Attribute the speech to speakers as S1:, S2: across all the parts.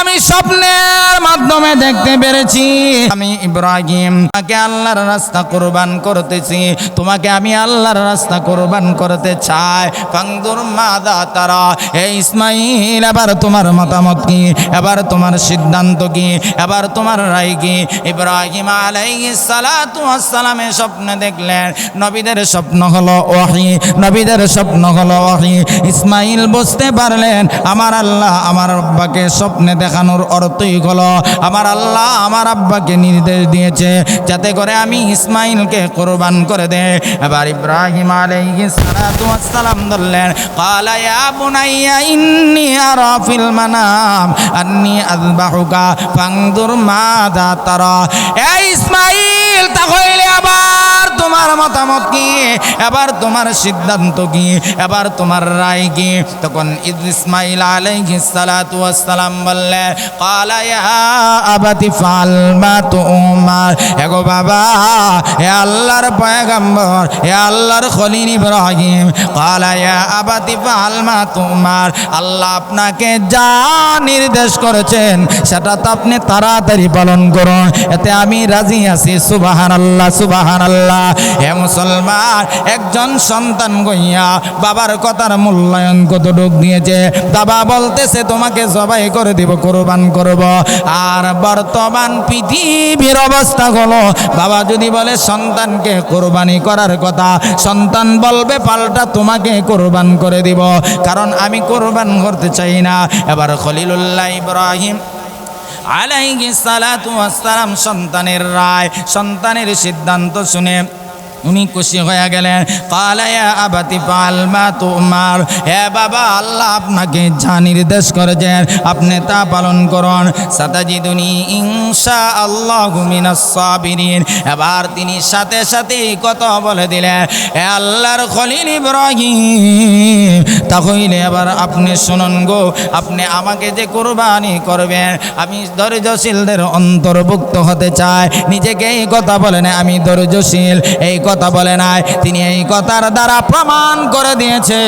S1: আমি স্বপ্নের মাধ্যমে দেখতে পেরেছি। আমি ইব্রাহিম, তোমাকে আল্লাহর রাস্তা কোরবান করতেছি। তোমাকে আমি আল্লাহর রাস্তা কোরবান করতে চাই। ফাংদুর মাদা তারা এই ইসমাইল, এবার তোমার মতামত কি? এবার তোমার সিদ্ধান্ত কি? এবার তোমার রায় কি? ইব্রাহিম আলাইহিস সালাতু ওয়াস সালামের স্বপ্নে দেখলেন, নবীদের স্বপ্ন হলো ওয়াহি, নবীদের স্বপ্ন হলো ওয়াহি। ইসমাইল বুঝতে পারলেন, আমার আল্লাহ আমার আব্বাকে স্বপ্নে দেখানোর অর্থই হলো, আমার আল্লাহ আমার আব্বাকে নির্দেশ দিয়েছে, যাতে করে আমি ইসমাইলকে কোরবান করে দে। এবার ইব্রাহিম আলাইহি সালাম ধরলেন কালা ইয়া বুনাইয়া ইন্নি আরা ফিল মানাম, আন্নি আযবাহুকা, ফাংদুর মাযা তারা। এ ইসমাইল মতামত কি? এবার তোমার সিদ্ধান্ত কি? এবার তোমার রায় কি? তখন ইসমাইল আলাইহি সালাতু ওয়াসসালাম বললে ক্বালা ইয়া আবাতি, ফাল মা তুমার এগো বাবা হে আল্লাহর পয়গম্বর হে আল্লাহর খলিল ইব্রাহিম ক্বালা ইয়া আবাতি, ফাল মা তুমার আল্লাহ আপনাকে যা নির্দেশ করেছেন, সেটা তো আপনি তাড়াতাড়ি পালন করুন। এতে আমি রাজি আছি, সুবহানাল্লাহ সুবহানাল্লাহ। সুবাহান মুসলমান, একজন সন্তান গইয়া বাবার কথার মূল্যায়ন কতটুক দিয়েছে? বাবা বলতেছে, তোমাকে জবাই করে দিব, কোরবান করব। আর বর্তমান পৃথিবীর অবস্থা হলো, বাবা যদি বলে, সন্তানকে কোরবানি করার কথা। সন্তান বলবে, পাল্টা তোমাকে কোরবান করে দিব, কারণ আমি কোরবান করতে চাই না। এবার খলিলুল্লাহ ইব্রাহিম আলাইহি সালাতু ওয়াসসালাম সন্তানের রায়, সন্তানের সিদ্ধান্ত শুনে উনি খুশি হয়ে গেলেন। কালায়া আবাতি পালমা তোমার। হে বাবা, আল্লাহ আপনাকে যা নির্দেশ করেছেন, আপনি তা পালন করুন। সাতাজিদুনি ইংসা আল্লাহ সাবিরিন। এবার তিনি সাথে সাথে কত বলে দিলেন আল্লাহর খলিল ইব্রাহিম তাহলে আবার আপনি শুনুন গো, আপনি আমাকে যে কোরবানি করবেন, আমি ধৈর্যশীলদের অন্তর্ভুক্ত হতে চাই। নিজেকে এই কথা বলে বলেন আমি ধৈর্যশীল, এই কথা বলে নাই। তিনি এই কথার দ্বারা প্রমাণ করে দিয়েছে,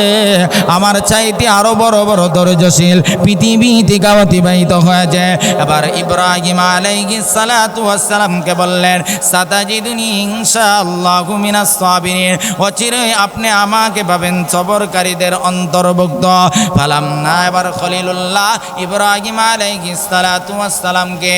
S1: আমার চাইতে আরও বড় বড় ধৈর্যশীল পৃথিবী থেকে অতিবাহিত হয়েছে। এবার ইব্রাহিম আলাইহিস সালাতু ওয়াস সালামকে বললেন, সাতাজিদুনি ইনশাআল্লাহু মিনাস সাবিরিন অচিরেই আপনি আমাকে পাবেন সবরকারীদের অন্তর্ভুক্ত। ফালাম না এবার খলিলুল্লাহ ইব্রাহিম আলাইহিস সালাতু ওয়াস সালামকে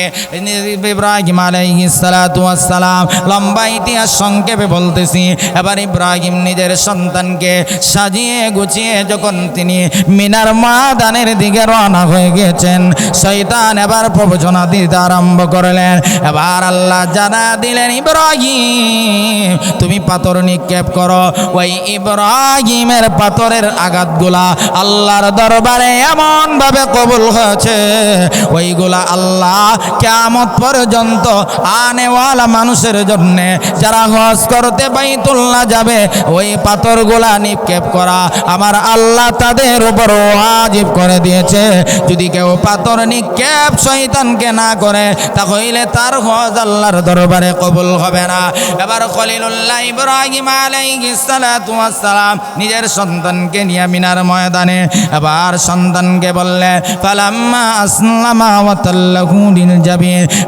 S1: ইব্রাহিম আলাইহিস সালাতু ওয়াস সালাম লম্বা ইতিহাস সংক্ষেপে বলতেছি। এবার ইব্রাহিম নিজের সন্তানকে সাজিয়ে গুছিয়ে যখন তিনি মিনার মাদানের দিকে রওনা হয়ে গেছেন, শয়তান এবার প্রবচনা দিতে আরম্ভ করলেন। এবার আল্লাহ জানা দিলেন, ইব্রাহিম, তুমি পাথর নিক্ষেপ করো। ওই ইব্রাহিমের পাথরের আঘাতগুলা আল্লাহর দরবারে এমন ভাবে কবুল হয়েছে। ওইগুলা আল্লাহ কেমত পর্যন্ত আনেওয়ালা মানুষের জন্য যারা হজ করতে বাইতুল্লাহ যাবে, ওই পাথরগুলা নিক্ষেপ করা আমার আল্লাহ তাদের উপর ওয়াজিব করে দিয়েছে। যদি কেউ পাথর নিক্ষেপ শয়তানকে না করে, তাহলে তার হজ আল্লাহর দরবারে কবুল হবে না। এবার খলিলুল্লাহ ইব্রাহিম আলাইহিস সালাতু ওয়াস সালাম নিজের সন্তানকে নিয়ে মিনার ময়দানে আবার সন্তানকে বললেন ফালাম্মা আসলামা ওয়া তাল্লাহু লিল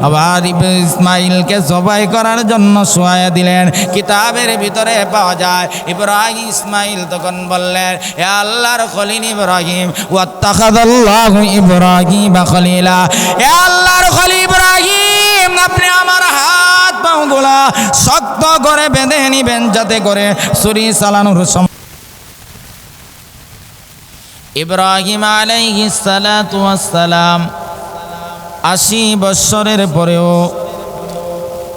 S1: আবার ইসমাইলকে জবাই করার জন্য শোয়া দিলেন। কিতাবের ভিতরে পাওয়া যায়, ইব্রাহিম ইসমাইল তখন বললেন হে আল্লাহর খলিল ইব্রাহিম, ওয়াত্তাখাযাল্লাহু ইব্রাহিম খলিলা। হে আল্লাহর খলিল ইব্রাহিম, আপনি আমার হাত পাগুলা শক্ত করে বেঁধে নিবেন, যাতে করে ছুরি চালানোর সময় ইব্রাহিম সালাম আশি বৎসরের পরেও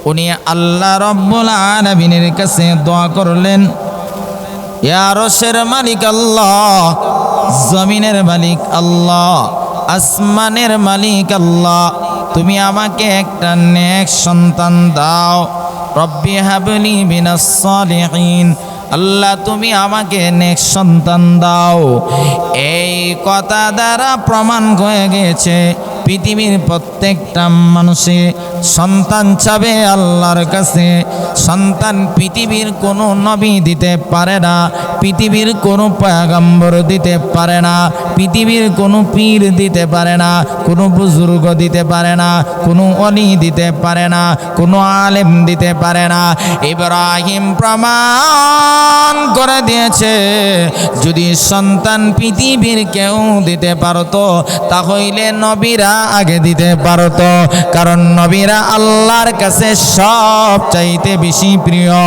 S1: উনি আল্লাহ রব্বুল আলামিনের কাছে দোয়া করলেন, ইয়া রশের মালিক আল্লাহ, জমিনের মালিক আল্লাহ, আসমানের মালিক আল্লাহ, তুমি আমাকে একটা নেক সন্তান দাও। রব্বি হাবলি বিনাস সালিহিন। আল্লাহ তুমি আমাকে নেক সন্তান দাও। এই কথা দ্বারা প্রমাণ হয়ে গেছে। পৃথিবীর প্রত্যেকটা মানুষে সন্তান চাবে আল্লাহর কাছে। সন্তান পৃথিবীর কোনো নবী দিতে পারে না, পৃথিবীর কোনো পয়াগম্বর দিতে পারে না, পৃথিবীর কোনো পীর দিতে পারে না, কোনো বুজুর্গ দিতে পারে না, কোনো অলি দিতে পারে না, কোনো আলেম দিতে পারে না। ইব্রাহিম প্রমাণ করে দিয়েছে, যদি সন্তান পৃথিবীর কেউ দিতে পারতো, তাহলে নবীরা আগে দিতে পারতো কারণ নবীরা আল্লাহর কাছে সব চাইতে বেশি প্রিয়।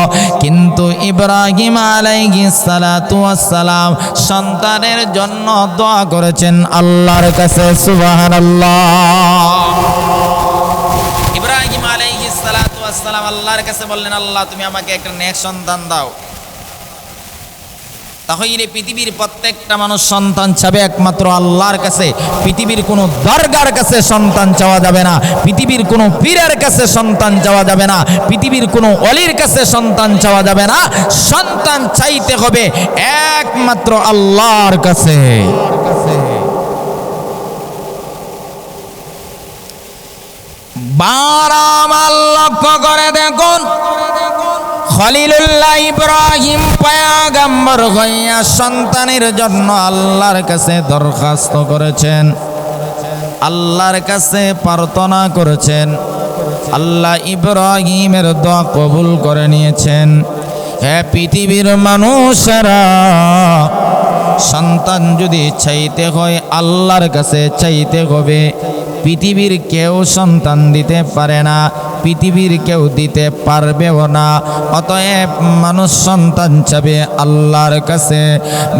S1: কিন্তু ইব্রাহিম ওয়াসসালাম সন্তানের জন্য দোয়া করেছেন আল্লাহর কাছে, সুবহানাল্লাহ। ইব্রাহিম আলাইহিস ওয়াসসালাম আল্লাহর কাছে বললেন, আল্লাহ, তুমি আমাকে একটা নেক সন্তান দাও। তাহলে পৃথিবীর প্রত্যেকটা মানুষ সন্তান চাবে একমাত্র আল্লাহর কাছে। পৃথিবীর কোনো দরগার কাছে সন্তান চাওয়া যাবে না। পৃথিবীর কোনো পীরের কাছে সন্তান চাওয়া যাবে না। পৃথিবীর কোনো অলির কাছে সন্তান চাওয়া যাবে না। সন্তান চাইতে হবে একমাত্র আল্লাহর কাছে। বারামাল লক্ষ্য করে দেখুন। খলিলুল্লাহ ইব্রাহিম পয়াগম্বর হইয়া সন্তানের জন্য আল্লাহর কাছে দরখাস্ত করেছেন। আল্লাহর কাছে প্রার্থনা করেছেন। আল্লাহ ইব্রাহিমের দোয়া কবুল করে নিয়েছেন। হ্যাঁ পৃথিবীর মানুষেরা, সন্তান যদি চাইতে হয় আল্লাহর কাছে চাইতে হবে। পৃথিবীর কেউ সন্তান দিতে পারে না। পৃথিবীর কেউ দিতে পারবেও না। অতএব মানুষ সন্তান চাবে আল্লাহর কাছে।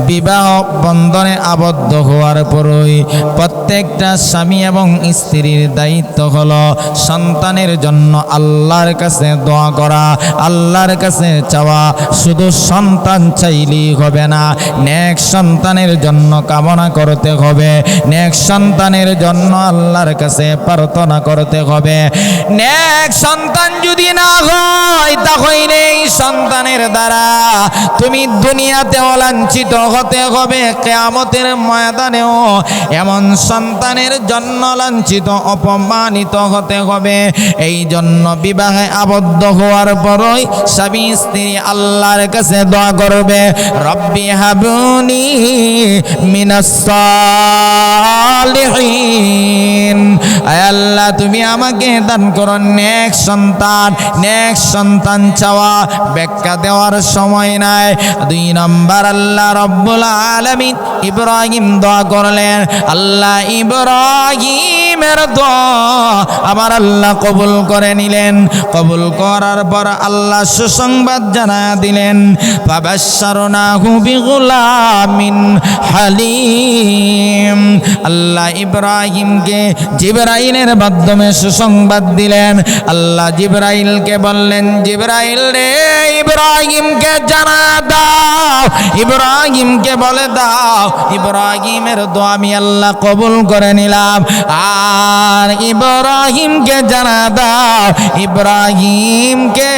S1: বিবাহ বন্ধনে আবদ্ধ হওয়ার পরই প্রত্যেকটা স্বামী এবং স্ত্রীর দায়িত্ব হলো সন্তানের জন্য আল্লাহর কাছে দোয়া করা, আল্লাহর কাছে চাওয়া। শুধু সন্তান চাইলেই হবে না, নেক সন্তানের জন্য কামনা করতে হবে। নেক সন্তানের জন্য আল্লাহর কাছে প্রার্থনা করতে হবে। নেক সন্তান যদি না হয় তাহলে এই সন্তানের দ্বারা তুমি দুনিয়াতেও লাঞ্ছিত হতে হবে, কেয়ামতের ময়দানেও এমন সন্তানের জন্য লাঞ্ছিত, অপমানিত হতে হবে। এই জন্য বিবাহে আবদ্ধ হওয়ার পরই স্বামী স্ত্রী আল্লাহর কাছে দোয়া করবে, রব্বি হাবুনি মিনাস আল্লাহ, তুমি আমাকে দান করো নেক সন্তান নেক সন্তান চাওয়া, ব্যাখ্যা দেওয়ার সময় নাই। দুই নম্বর, আল্লাহ রব্বুল আলামিন ইব্রাহিম দোয়া করলেন, আল্লাহ দোয়া আমার আল্লাহ কবুল করে নিলেন। কবুল করার পর আল্লাহ সুসংবাদ জানা দিলেন আল্লাহ ইব্রাহিমকে জিবরাইলের মাধ্যমে সুসংবাদ দিলেন। আল্লাহ জিবরাইলকে বললেন, জিবরাইল রে, ইব্রাহিমকে জানা দাও। ইব্রাহিমকে বলে, দাও। ইব্রাহিমের দোয়া আমি আল্লাহ কবুল করে নিলাম। আর ইব্রাহিমকে জানা দাও। ইব্রাহিমকে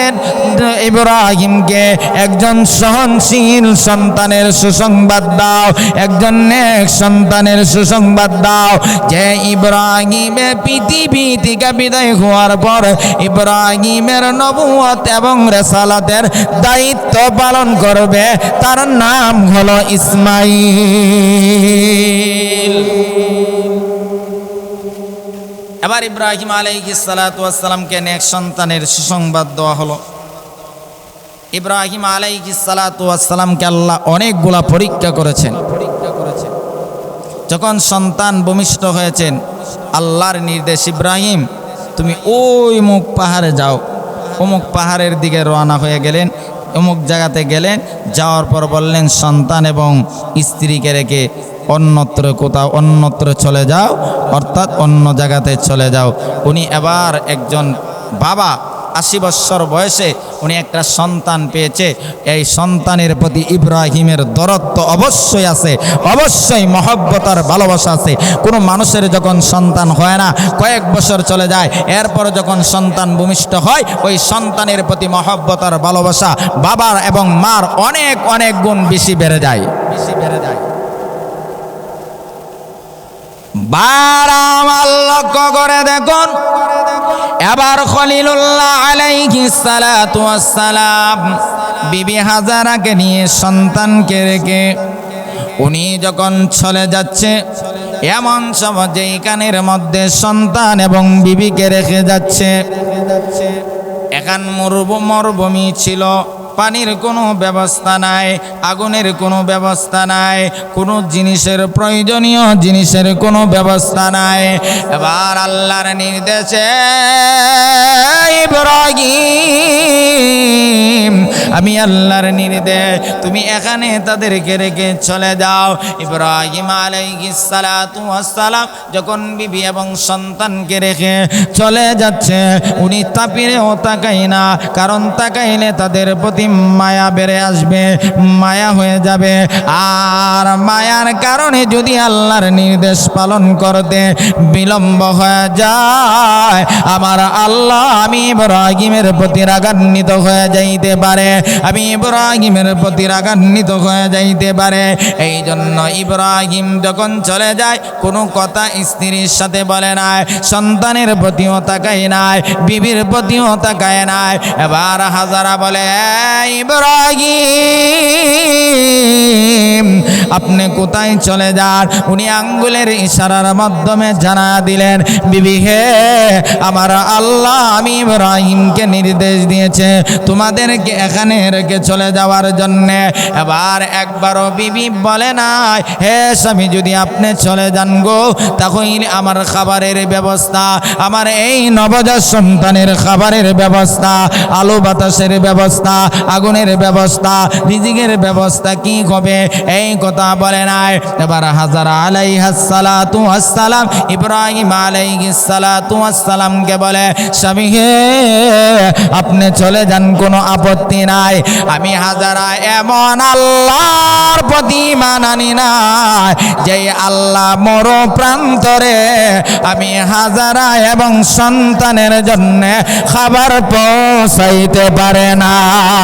S1: ইব্রাহিমকে একজন সহনশীল সন্তানের সুসংবাদ দাও। একজন নেক সন্তানের সুসংবাদ দাও যে ইব্রাহিমে পৃথিবী থেকে বিদায় হওয়ার পর ইব্রাহিমের নবুয়ত এবং রেসালাতের দায়িত্ব পালন করবে। তার নাম হলো ইসমাইল। এবার ইব্রাহিম আলাইহিস সালাতু ওয়াস সালামকে নেক সন্তানের সুসংবাদ দেওয়া হলো। ইব্রাহিম আলাইহিস সালাতু ওয়াস সালামকে আল্লাহ অনেকগুলা পরীক্ষা করেছেন পরীক্ষা করেছেন। যখন সন্তান ভূমিষ্ঠ হয়েছেন, আল্লাহর নির্দেশ, ইব্রাহিম, তুমি ওই মুখ পাহাড়ে যাও। অমুক পাহাড়ের দিকে রওনা হয়ে গেলেন। অমুক জায়গাতে গেলেন, যাওয়ার পর বললেন, সন্তান এবং স্ত্রীকে রেখে অন্যত্র কোথাও, অন্যত্র চলে যাও, অর্থাৎ অন্য জায়গাতে চলে যাও। উনি এবার একজন বাবা আশি বৎসর বয়সে উনি একটা সন্তান পেয়েছে। এই সন্তানের প্রতি ইব্রাহিমের দরত্ব অবশ্যই আছে, অবশ্যই মহব্বতার ভালোবাসা আছে। কোনো মানুষের যখন সন্তান হয় না, কয়েক বছর চলে যায়, এরপর যখন সন্তান ভূমিষ্ঠ হয়, ওই সন্তানের প্রতি মহব্বতার ভালোবাসা বাবার এবং মার অনেক অনেক গুণ বেশি বেড়ে যায়। বেশি বেড়ে যায়। বার আমার লক্ষ্য করে দেখুন। এবার খলিলুল্লাহ বিবি হাজারাকে নিয়ে সন্তানকে রেখে উনি যখন চলে যাচ্ছে, এমন সময় যেই কানের মধ্যে সন্তান এবং বিবিকে রেখে যাচ্ছে, এখান মরুভ মরুভূমি ছিল। পানির কোনো ব্যবস্থা নাই, আগুনের কোনো ব্যবস্থা নাই, কোনো জিনিসের প্রয়োজনীয় জিনিসের কোনো ব্যবস্থা নাই। এবার আল্লাহর নির্দেশে আমি আল্লাহর নির্দেশ, তুমি এখানে তাদেরকে রেখে চলে যাও। ইব্রাহিম ওয়াসসালাম যখন বিবি এবং সন্তানকে রেখে চলে যাচ্ছে, উনি তাপিরেও তাকাই না, কারণ তাকাইলে তাদের প্রতি মায়া বেড়ে আসবে, মায়া হয়ে যাবে। আর মায়ার কারণে যদি আল্লাহর নির্দেশ পালন করতে বিলম্ব হয়ে যায়, আমার আল্লাহ আমি ইব্রাহিমের প্রতি রাগান্বিত হয়ে যাইতে পারে। আমি ইব্রাহিমের প্রতি রাগান্বিত হয়ে যাইতে পারে। এই জন্য ইব্রাহিম যখন চলে যায়, কোনো কথা স্ত্রীর সাথে বলে নাই, সন্তানের প্রতিও তাকায় নাই, বিবির প্রতিও তাকায় নাই। এবার হাজারা বলে "এই ইব্রাহিম। আপনি কোথায় চলে যান? উনি আঙ্গুলের ইশারার মাধ্যমে জানা দিলেন, বিবি হে, আমার আল্লাহ আমি ইব্রাহিমকে নির্দেশ দিয়েছে তোমাদেরকে এখানে রেখে চলে যাওয়ার জন্য। এবার একবারও বিবি বলে নাই, হে স্বামী, যদি আপনি চলে যান গো, তাহলে আমার খাবারের ব্যবস্থা, আমার এই নবজাত সন্তানের খাবারের ব্যবস্থা, আলো বাতাসের ব্যবস্থা আগুনের ব্যবস্থা, রিজিকের ব্যবস্থা কি হবে? এই কথা বলে নাই। এবার হাজার আলাইহাসালাতু আসসালাম ইব্রাহিম সালাতু আসসালামকে বলে, স্বামী হে, আপনি চলে যান, কোনো আপত্তি নাই। আমি হাজারা এমন আল্লাহর প্রতি মানানি নাই যে আল্লাহ মর প্রান্তরে আমি হাজারা এবং সন্তানের জন্যে খাবার পৌঁছাইতে পারে না।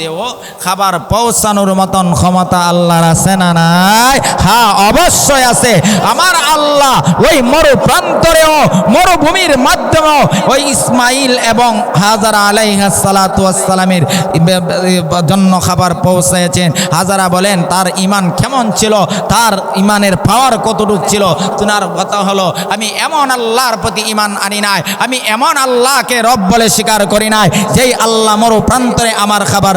S1: মধ্যেও খাবার পৌঁছানোর মতন ক্ষমতা আল্লাহর আছে না নাই? হ্যাঁ অবশ্যই আছে। আমার আল্লাহ ওই মরু প্রান্তরেও মরুভূমির মাধ্যমেও ওই ইসমাইল এবং হাজারা আলাইহাসালামের জন্য খাবার পৌঁছেছেন। হাজারা বলেন, তার ইমান কেমন ছিল? তার ইমানের পাওয়ার কতটুকু ছিল? তোমার কথা হলো, আমি এমন আল্লাহর প্রতি ইমান আনি নাই। আমি এমন আল্লাহকে রব বলে স্বীকার করি নাই, যেই আল্লাহ মরু প্রান্তরে আমার খাবার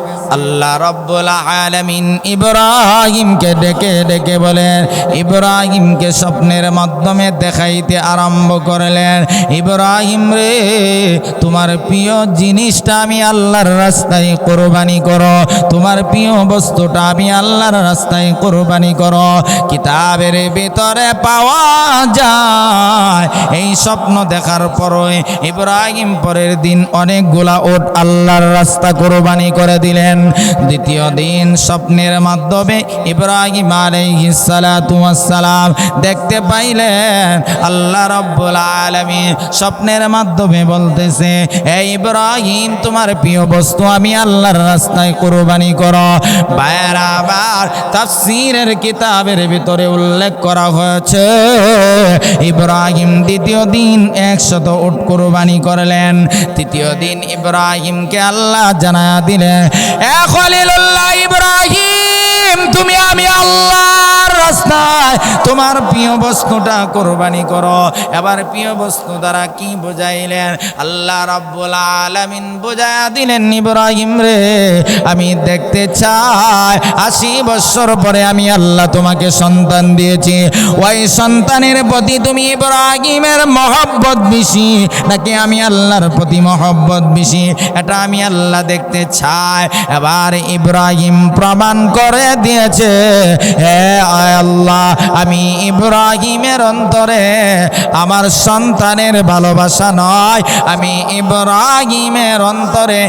S1: আল্লাহ রব্বুল আলামিন ইব্রাহিমকে ডেকে ডেকে বলেন, ইব্রাহিমকে স্বপ্নের মাধ্যমে দেখাইতে আরম্ভ করলেন। ইব্রাহিম রে, তোমার প্রিয় জিনিসটা আমি আল্লাহর রাস্তায় কোরবানি করো। তোমার প্রিয় বস্তুটা আমি আল্লাহর রাস্তায় কোরবানি করো। কিতাবের ভিতরে পাওয়া যায়, এই স্বপ্ন দেখার পরে ইব্রাহিম পরের দিন অনেকগুলা ওট আল্লাহর রাস্তা কোরবানি করে দিলেন। দ্বিতীয় দিন স্বপ্নের মাধ্যমে ইব্রাহিম আলাইহিস সালাতু ওয়াস সালাম দেখতে পাইলেন, আল্লাহ রাব্বুল আলামিন স্বপ্নের মাধ্যমে বলতেছে এই ইব্রাহিম, তোমার প্রিয় বস্তু, আমি আল্লাহর রাস্তায় কোরবানি করো। বায়ের তাফসীরের কিতাবের ভিতরে উল্লেখ করা হয়েছে, ইব্রাহিম দ্বিতীয় দিন একশত উট কোরবানি করলেন। তৃতীয় দিন ইব্রাহিমকে আল্লাহ জানা দিলেন এ খলিলুল্লাহ ইব্রাহিম তোমার প্রিয় বস্তুটা কোরবানি করো। এবার প্রিয় বস্তু দ্বারা কি বোঝাইলেন? আল্লাহ রাব্বুল আলামিন বুঝাইয়া দিলেন, ইব্রাহিম রে, আমি দেখতে চাই, আশি বছর পরে আমি আল্লাহ তোমাকে সন্তান দিয়েছি। ওই সন্তানের প্রতি তুমি ইব্রাহিমের মহব্বত বেশি, নাকি আমি আল্লাহর প্রতি মহব্বত বেশি? এটা আমি আল্লাহ দেখতে চাই। এবার ইব্রাহিম প্রমাণ করে দিয়েছে, হে আল্লাহ আমি ইব্রাহিমের অন্তরে আমার সন্তানের ভালোবাসা নয় আমি ইব্রাহিমের অন্তরে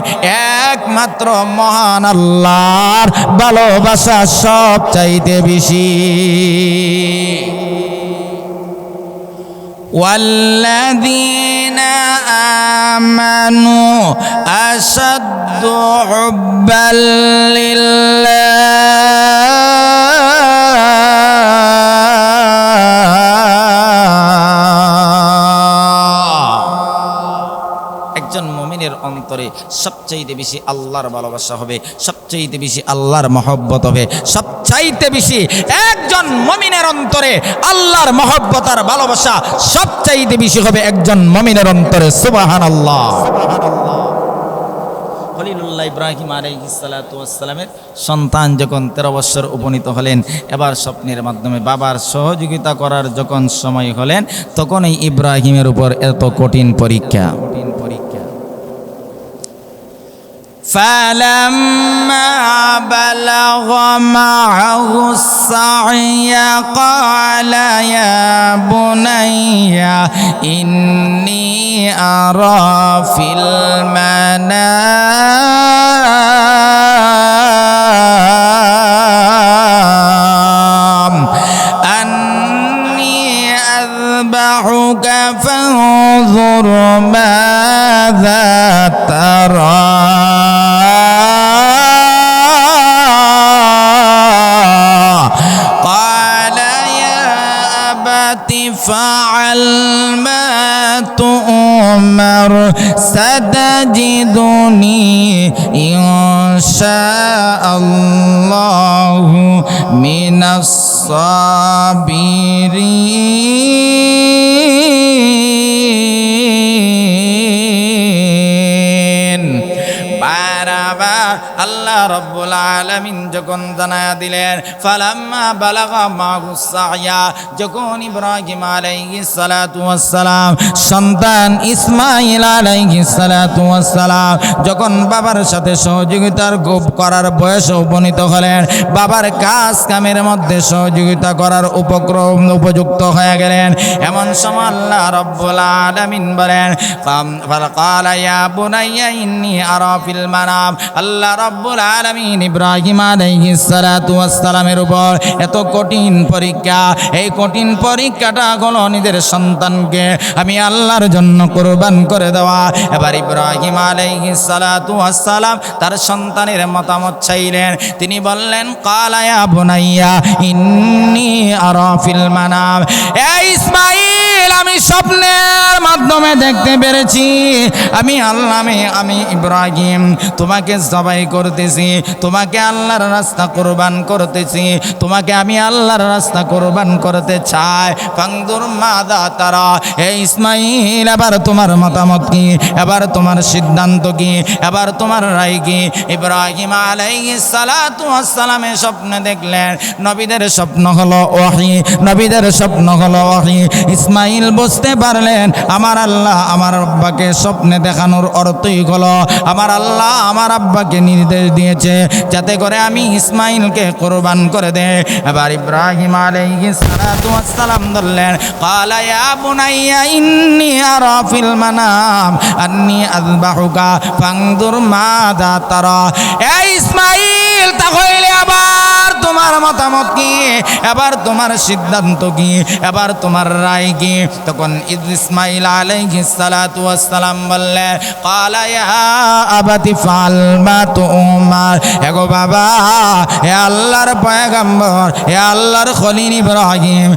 S1: একমাত্র মহান আল্লাহর ভালোবাসা সব চাইতে বেশি والذين آمنوا أشد حبا لله মমিনের অন্তরে সবচাইতে বেশি আল্লাহর ভালোবাসা হবে, সবচাইতে বেশি আল্লাহর মহব্বত হবে, সবচাইতে বেশি একজন মমিনের অন্তরে আল্লাহর মহব্বত আর ভালোবাসা সবচাইতে বেশি হবে একজন মমিনের অন্তরে সুবাহান আল্লাহ খলিলুল্লাহ ইব্রাহিম আলাইহিসসালামের সন্তান যখন তেরো বছর উপনীত হলেন, এবার স্বপ্নের মাধ্যমে বাবার সহযোগিতা করার যখন সময় হলেন, তখনই ইব্রাহিমের উপর এত কঠিন পরীক্ষা। কঠিন فلما بلغ معه السعي قال يا بني إني أرى في المنام أني أذبحك فانظر ماذا ترى. فافعل ما تؤمر ستجدني إن شاء الله من الصابرين. بارا الله আল্লাহ রব্বুল আলামিন যখন জানায়া দিলেন, ফালাম্মা বালাগা মাহুসায়া যখন ইব্রাহিম আলাইহিস সালাতু ওয়াসসালাম, সন্তান ইসমাঈল আলাইহিস সালাতু ওয়াসসালাম, যখন বাবার সাথে সহযোগিতার গোপ করার বয়সে উপনীত হলেন, বাবার কাজ কামের মধ্যে সহযোগিতা করার উপক্রম উপযুক্ত হয়ে গেলেন। এমন সময় আল্লাহ রব্বুল আলামিন বলেন ফালাকাল ইয়া বুনাইয়া ইন্নী আরা ফিল মানাম আল্লাহ রব্বুল আলামিন ইব্রাহিম আলাইহিস সালাতু ওয়াস সালামের উপর এত কঠিন পরীক্ষা। এই কঠিন পরীক্ষাটা হলো নিজের সন্তানকে আমি আল্লাহর জন্য কোরবান করে দেওয়া। এবার ইব্রাহিম আলাইহিস সালাতু ওয়াস সালাম তার সন্তানের মতামত চাইলেন। তিনি বললেন কালায়া বুনাইয়া, ইন্নী আরা মানাম। এ ইসমাইল আমি স্বপ্নের মাধ্যমে দেখতে পেরেছি। আমি আল্লাহ আমি ইব্রাহিম, তোমাকে জবাই করতেছি, তোমাকে আল্লাহর রাস্তা কোরবান করতেছি, তোমাকে আমি আল্লাহর রাস্তা কোরবান করতে চাই। ফাংদুর মাদা তারা, হে ইসমাইল, এবার তোমার মতামত কি? এবার তোমার সিদ্ধান্ত কি? এবার তোমার রায় কি? ইব্রাহিম আলাইহিস সালাতু ওয়াস সালামের স্বপ্নে দেখলেন, নবীদের স্বপ্ন হলো ওয়াহি, নবীদের স্বপ্ন হলো ওয়াহি। ইসমাইল জিব্রাইল বুঝতে পারলেন। আমার আল্লাহ আমার আব্বাকে স্বপ্নে দেখানোর অর্থই হলো, আমার আল্লাহ আমার আব্বাকে নির্দেশ দিয়েছে, যাতে করে আমি ইসমাইলকে কোরবান করে দে। এবার ইব্রাহিম আলাইহি সালাতু ওয়াসসালাম বললেন ক্বালা ইয়া বুনাইয়া ইন্নী আরা ফিল মানাম, আন্নি আযবাহুকা, ফাংদুর মাযা তারা। এ ইসমাইল দলিল হইলে আবার তোমার মতামত কি? এবার তোমার সিদ্ধান্ত কি? এবার তোমার রায় কি? তখন ইসমাইল আলাইহি সালাতু ওয়াসসালাম আবাতি, ফাল মা তুমার বাবা হে আল্লাহর পয়গম্বর হে আল্লাহর খলিল ইব্রাহিম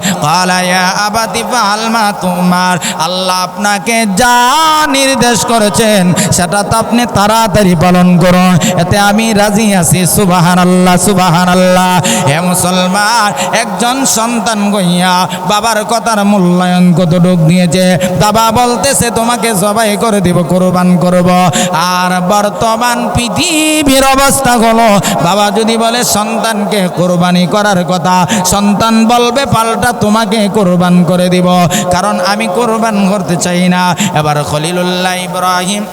S1: আবাতি, ফাল মা তুমার আল্লাহ আপনাকে যা নির্দেশ করেছেন, সেটা তো আপনি তাড়াতাড়ি পালন করুন, এতে আমি রাজি আছি সুবহান সুবাহান আল্লাহ হে মুসলমান, একজন সন্তান গইয়া বাবার কথার মূল্যায়ন কতটুক দিয়েছে? বাবা বলতেছে, তোমাকে জবাই করে দিব, কোরবান করব। আর বর্তমান পৃথিবীর অবস্থা হলো, বাবা যদি বলে, সন্তানকে কোরবানি করার কথা। সন্তান বলবে, পাল্টা তোমাকে কোরবান করে দিব, কারণ আমি কোরবান করতে চাই না। এবার খলিলুল্লাহ ইব্রাহিম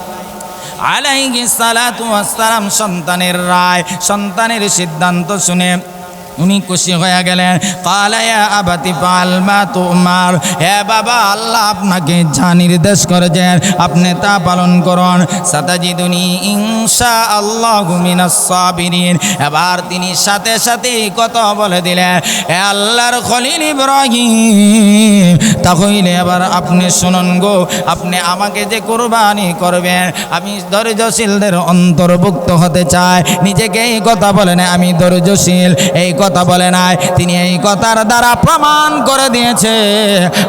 S1: আলাইহি সালাতু ওয়াসসালাম সন্তানের রায়, সন্তানের সিদ্ধান্ত শুনে উনি খুশি হয়ে গেলেন। কালায়া আবাতি পাল মা তোমার। হে বাবা, আল্লাহ আপনাকে যা নির্দেশ করেছেন, আপনি তা পালন করুন। সাতাজিদুনি ইনশা আল্লাহ মিনাস সাবিরিন। এবার তিনি সাথে সাথে কথা বলে দিলেন হে আল্লাহর খলিল ইব্রাহিম। তাহলে আবার আপনি শুনুন গো, আপনি আমাকে যে কোরবানি করবেন, আমি ধৈর্যশীলদের অন্তর্ভুক্ত হতে চাই। নিজেকে এই কথা বলে না আমি ধৈর্যশীল, এই কথা বলে নাই। তিনি এই কথার দ্বারা প্রমাণ করে দিয়েছে,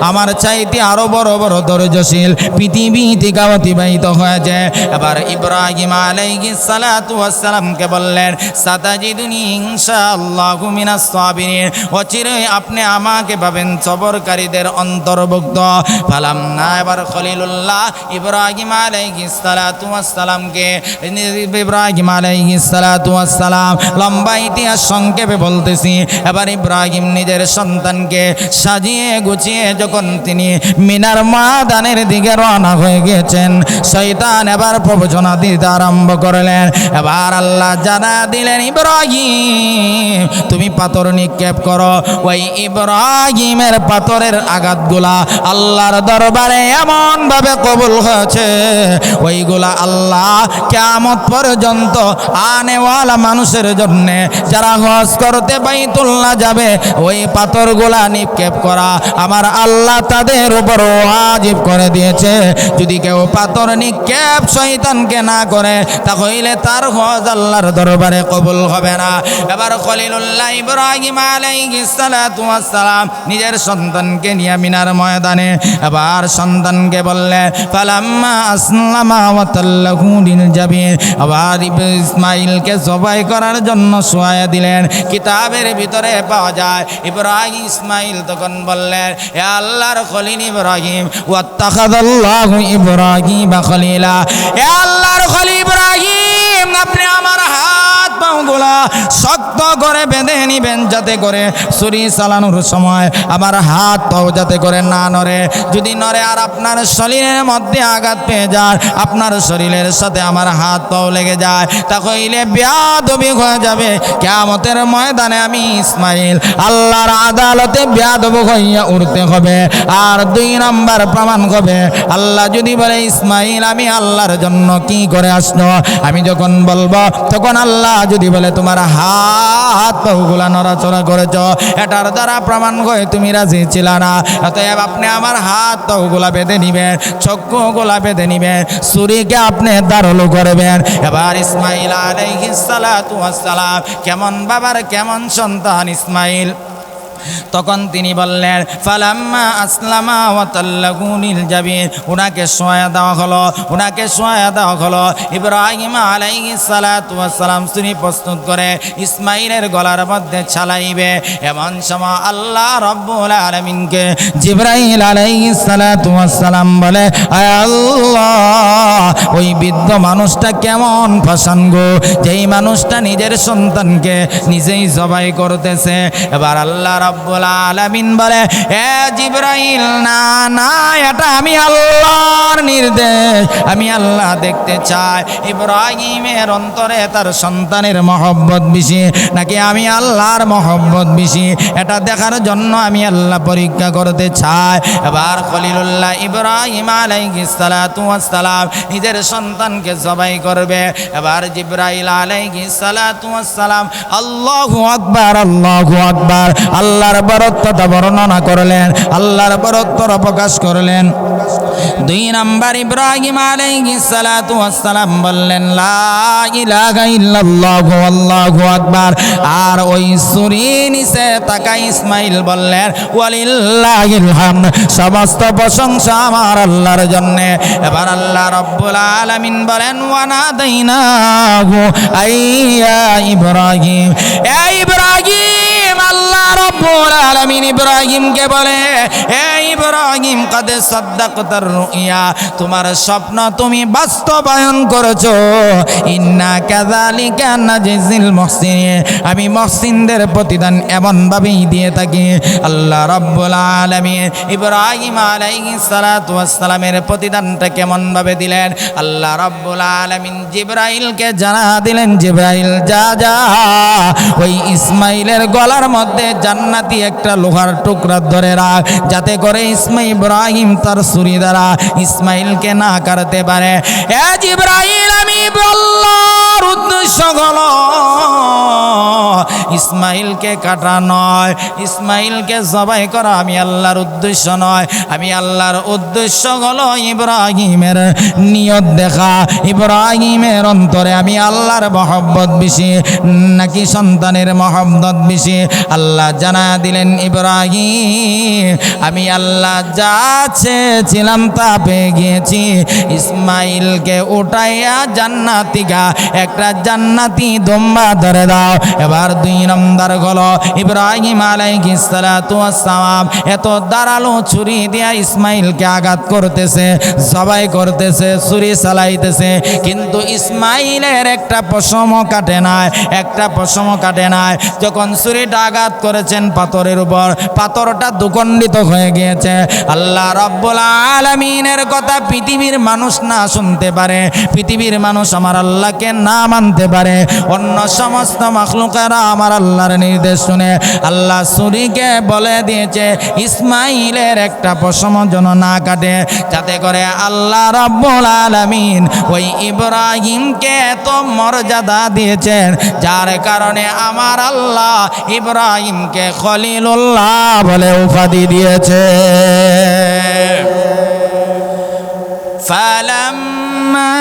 S1: আমার চাইতে আরও বড় বড় ধৈর্যশীল পৃথিবী থেকে অতিবাহিত হয়েছে। এবার ইব্রাহিম আলাইহিস সালাতু ওয়াসসালামকে বললেন, সাতাজিদুনি ইনশাআল্লাহু মিনাস সাবিরিন অচিরেই আপনি আমাকে পাবেন সবরকারীদের অন্তর্ভুক্ত। ফালাম না এবার খলিলুল্লাহ ইব্রাহিম আলাইহিস সালাতু ওয়াসসালামকে, ইব্রাহিম আলাইহিস সালাতু ওয়াসসালাম লম্বা ইতিহাস সংক্ষেপে বলতেছি। এবার ইব্রাহিম নিজের সন্তানকে সাজিয়ে গুছিয়ে যখন তিনি মিনার মাদানের দিকে রওনা হয়ে গিয়েছেন, শয়তান এবার প্রবচনা দিতে আরম্ভ করলেন। এবার আল্লাহ জানা দিলেন, ইব্রাহিম, তুমি পাথর নিক্ষেপ করো। ওই ইব্রাহিমের পাথরের আঘাতগুলা আল্লাহর দরবারে এমন ভাবে কবুল হয়েছে। ওইগুলা আল্লাহ কেমত পর্যন্ত আনেওয়ালা মানুষের জন্য যারা হজ করতে বাইতুল্লাহ যাবে, ওই পাথরগুলা নিক্ষেপ করা আমার আল্লাহ তাদের উপর ওয়াজিব করে দিয়েছে। যদি কেউ পাথর নিক্ষেপ শয়তানকে না করে তা তাহলে তার হজ আল্লাহর দরবারে কবুল হবে না। এবার খলিলুল্লাহ ইব্রাহিম আলাইহিস সালাতু ওয়াস সালাম নিজের সন্তানকে নিয়ে মিনার ময়দানে আবার সন্তানকে বললেন ফালাম্মা আসলামা ওয়া তাল্লাহু আবার ইসমাইলকে জবাই করার জন্য শোয়া দিলেন। কিতাবের ভিতরে পাওয়া যায়, ইব্রাহিম ইসমাইল তখন বললেন হে আল্লাহর খলিল ইব্রাহিম, ওয়াত্তাখাযাল্লাহু ইব্রাহিম খলিলা। হে আল্লাহর খলিল ইব্রাহিম, আপনি আমার হাত পাগুলা শক্ত করে বেঁধে নিবেন যাতে করে ছুরি চালানোর সময় আমার হাত পাও যাতে করে না নড়ে। যদি নড়ে আর আপনার শরীরের মধ্যে আঘাত পেয়ে যায়, আপনার শরীরের সাথে আমার হাত পাও লেগে যায় তাহলে ব্যাধবি হয়ে যাবে। কেমতের ময়দানে আমি ইসমাইল আল্লাহর আদালতে ব্যাধব হইয়া উঠতে হবে। আর দুই নম্বর প্রমাণ হবে, আল্লাহ যদি বলে, ইসমাইল, আমি আল্লাহর জন্য কি করে আসলো? আমি যখন বলব, তখন আল্লাহ যদি বলে, তোমার হাত পাহুগুলা নড়াচড়া করেছ, এটার দ্বারা প্রমাণ করে তুমি রাজি ছিল না। অতএব আপনি আমার হাত পাহুগুলা বেঁধে নিবেন, চক্ষুগুলা বেঁধে নিবেন সুরিকে আপনি দারুলু করবেন। এবার ইসমাইল আলাইহিস সালাম, কেমন বাবার, কেমন সন্তান ইসমাইল? তখন তিনি বললেন, ফালাম্মা আসলামা ওয়াতাল্লাগুনিল জাবিন ওনাকে সোয়া দেওয়া হলো ওনাকে সোয়া দেওয়া হলো। ইব্রাহিম আলাইহিস সালাতু সালাম তিনি প্রস্তুত করে ইসমাইলের গলার মধ্যে ছালাইবে। এমন সময় আল্লাহ রব্বুল আলামিনকে জিব্রাইল আলাইহিস সালাতু সালাম বলে, আয় আল্লাহ, ওই বৃদ্ধ মানুষটা কেমন ফাসাঙ্গ যেই মানুষটা নিজের সন্তানকে নিজেই জবাই করতেছে। এবার আল্লাহ রাব্বুল আলামিন বলে, এ জিব্রাইল, না না, এটা আমি আল্লাহর নির্দেশ। আমি আল্লাহ দেখতে চাই। ইব্রাহিমের অন্তরে তার সন্তানের মহব্বত বেশি, নাকি আমি আল্লাহর মহব্বত বেশি? এটা দেখার জন্য আমি আল্লাহ পরীক্ষা করতে চাই। এবার খলিলুল্লাহ ইব্রাহিম আলাইহিস সালাতু ওয়াস সালাম নিজের সন্তানকে জবাই করবে। এবার জিব্রাইল আলাইহিস সালাতু ওয়াস সালাম, আল্লাহু আকবার আল্লাহু আকবার আল্লাহর বরত্বতা বর্ণনা করলেন, আল্লাহর বরত্বর প্রকাশ করলেন। দুই নাম্বার ইব্রাহিম আলাইহিস সালাতু ওয়াস সালাম বললেন আল্লাহু আকবার। আর ওই সুরি নিচে তাকা ইসমাইল বললেন, ওয়ালিল্লাহিল হামদ, সমস্ত প্রশংসা আমার আল্লাহর জন্য। এবার আল্লাহ রব্বুল আলামিন বলেন ওয়ানাদাইনাহু আইয়া ইব্রাহিম। এ ইব্রাহিম ইব্রাহিম আল্লাহ আলামিন ইব্রাহিমকে বলে হে ইব্রাহিম, কাদে সাদ্দাকতার রুইয়া, তোমার স্বপ্ন তুমি বাস্তবায়ন করেছ। ইন্না কাযালিকা নাজিল মুহসিনিন। আমি মুহসিনদের প্রতিদান এমন ভাবেই দিয়ে থাকি। আল্লাহ রাব্বুল আলামিন ইব্রাহিম আলাইহিস সালাতু ওয়াস সালামের প্রতিদানটা কেমন ভাবে দিলেন? আল্লাহ রাব্বুল আলামিন জিব্রাইলকে জানা দিলেন, জিব্রাইল, যা যা। ওই ইসমাইলের গলার মধ্যে জান্নাতি একটা লোহার টুকরা ধরে রাখ, যাতে করে ইসমা ইব্রাহিম তার ছুরি দ্বারা ইসমাইলকে না কাটতে পারে। এ জিব্রাইল আমি আল্লাহর উদ্দেশ্য হলো ইসমাইলকে কাটা নয়, ইসমাইলকে জবাই করা আমি আল্লাহর উদ্দেশ্য নয়। আমি আল্লাহর উদ্দেশ্য হলো ইব্রাহিমের নিয়ত দেখা, ইব্রাহিমের অন্তরে আমি আল্লাহর মহব্বত বেশি, নাকি সন্তানের মহব্বত বেশি। আল্লাহ জানা দিলেন ইব্রাহিম, আমি আল্লাহ যা চেয়েছিলাম তা পেয়ে গিয়েছি ইসমাইলকে উঠাইয়া জান্নাতিকা একটা জান্নাতি দম্বা ধরে দাও। এবার দুই নম্বর হলো ইব্রাহিম আলাইহিস সালাতু ওয়াস সালাম এত দাঁড়াল ছুরি দিয়া ইসমাইলকে আঘাত করতেছে সবাই করতেছে, ছুরি চালাইতেছে। কিন্তু ইসমাইলের একটা পশম কাটে নাই, একটা পশম কাটে নাই। যখন ছুরিটা আঘাত করেছেন পাথরের উপর পাথরটা দুখণ্ডিত হয়ে গিয়েছে। আল্লাহ রব্বুল আলামিনের কথা পৃথিবীর মানুষ না শুনতে পারে। পৃথিবীর মানুষ আমার আল্লাহকে না মানতে পারে। অন্য সমস্ত মাখলুকেরা আমার আল্লাহর নির্দেশ শুনে আল্লাহ সুরিকে বলে দিয়েছে, ইসমাইলের একটা পশম যেন না কাটে। যাতে করে আল্লাহ রব্বুল আলামিন ওই ইব্রাহিমকে এত মর্যাদা দিয়েছেন। যার কারণে আমার আল্লাহ ইব্রাহিমকে খলিলুল্লাহ বলে উপাধি দিয়েছে فلما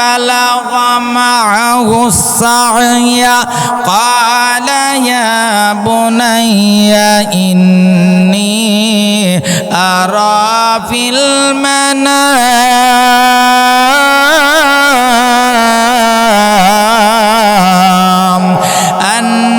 S1: بلغ معه السعي قال يا بني إني أرى في المنام